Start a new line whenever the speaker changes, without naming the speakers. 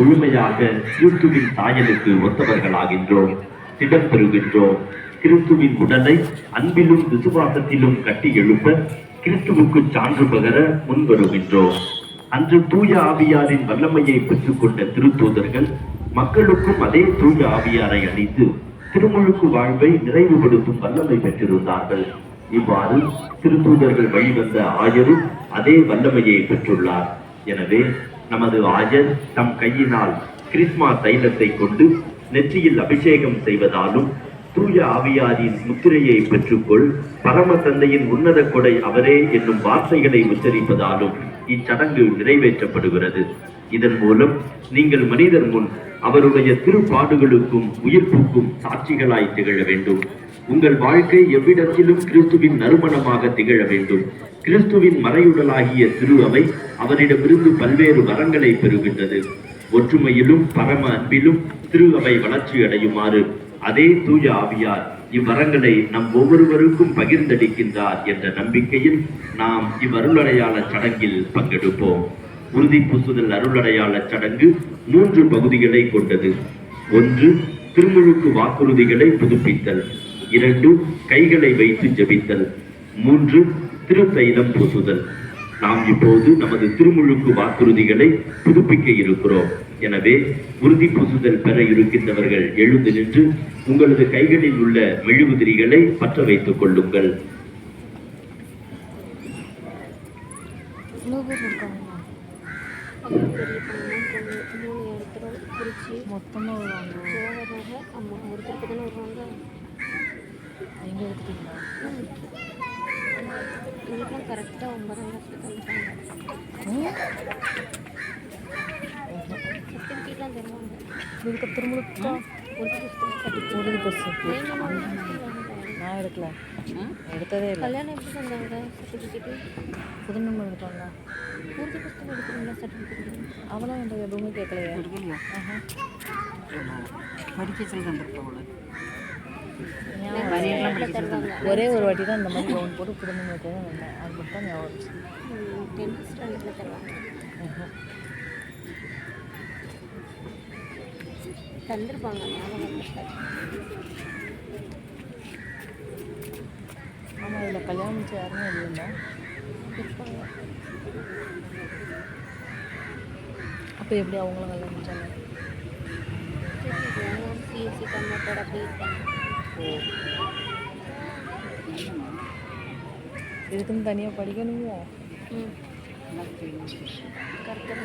முழுமையாக கிறிஸ்துவின் சாயலுக்கு ஒத்தவர்களாகின்றோம் திடம் பெறுகின்றோம். கிறிஸ்துவின் உடலை அன்பிலும் விசுவாசத்திலும் கட்டி எழுப்ப கிறிஸ்துவுக்கு சான்று பகர முன்வருகின்றோம். அன்று தூய ஆவியாரின் வல்லமையை பெற்றுக்கொண்ட திருத்தூதர்கள் மக்களுக்கும் அதே தூய ஆவியாரை அளித்து திருமுழுக்கு வாழ்வை நிறைவுபடுத்தும் வல்லமை பெற்றிருந்தார்கள். இவ்வாறு திருத்தூதர்கள் வழிவந்த ஆயரும் அதே வல்லமையை பெற்றுள்ளார். எனவே நமது ஆஜர் தம் கையினால் கிறிஸ்மா தைலத்தை கொண்டு நெற்றியில் அபிஷேகம் செய்வதாலும் தூய ஆவியாரின் முத்திரையை பெற்றுக்கொள் பரம தந்தையின் உன்னத கொடை அவரே என்னும் வார்த்தைகளை உச்சரிப்பதாலும் இச்சடங்கு நிறைவேற்றப்படுகிறது. இதன் மூலம் நீங்கள் மனிதர் முன் அவருடைய திருப்பாடுகளுக்கும் உயிர்ப்புக்கும் சாட்சிகளாய் திகழ வேண்டும். உங்கள் வாழ்க்கை எவ்விடத்திலும் கிறிஸ்துவின் நறுமணமாக திகழ வேண்டும். கிறிஸ்துவின் மறையுடலாகிய திரு அவை அவரிடமிருந்து பல்வேறு வரங்களை பெறுகின்றது. ஒற்றுமையிலும் பரம அன்பிலும் திரு அவை வளர்ச்சி அடையுமாறு அதே தூய ஆவியார் இவ்வரங்களை நம் ஒவ்வொருவருக்கும் பகிர்ந்தளிக்கின்றார் என்ற நம்பிக்கையில் நாம் இவ்வருளடையாள சடங்கில் பங்கெடுப்போம். உறுதி பூசுதல் அருளடையாள சடங்கு மூன்று பகுதிகளை கொண்டது. ஒன்று திருமுழுக்கு வாக்குறுதிகளை புதுப்பித்தல். இரண்டு கைகளை வைத்து ஜெபித்தல். மூன்று திருத்தைலம் பூசுதல். நாம் இப்போது நமது திருமுழுக்கு வாக்குறுதிகளை புதுப்பிக்க இருக்கிறோம். எனவே உறுதி பூசுதல் பெற இருக்கின்றவர்கள் எழுந்து நின்று உங்களது கைகளில் உள்ள மெழுகுதிரிகளை பற்ற வைத்துக் கொள்ளுங்கள்.
மொத்தமாக
தானே வருவாங்க கரெக்டாக ஒன்பதாம் கிளாஸில் தந்துட்டாங்க
திருமுழுக்கா
ஒரு
பஸ்? நான் எடுக்கல. எடுத்ததே இல்லை.
கல்யாணம் எப்படி தந்தாங்க சர்டிஃபிகேட்டு
புது நம்பர் எடுத்தாங்களா?
ஊர்தி புஸ்தகம் எடுக்கிறீங்களா சர்டிஃபிகேட்
அவளாம் என்கிட்ட எதுவுமே கேட்கலையே.
படிக்க சொல்லி தந்துருக்கோம்
ஒரே ஒரு வாட்டி தான் இந்த மாதிரி கவுன் போட்டு குடும்பம் நம்பர் வந்தேன் அது மட்டும் தான் ஞாபகம் இருந்துச்சு.
தருவாங்க தந்திருப்பாங்க
ஆமாம் இதில் கல்யாணம் முடிச்சு யாருமே இல்லைன்னா
இருப்பாங்க
அப்போ எப்படி அவங்களும் கல்யாணம் முடிச்சாங்க?
சிஎஸ்சி கன்வெர்ட்டட் அப்படி இருப்பாங்க
இதுக்குன்னு தனியாக படிக்கணுமோ?
ம். கரெக்டாக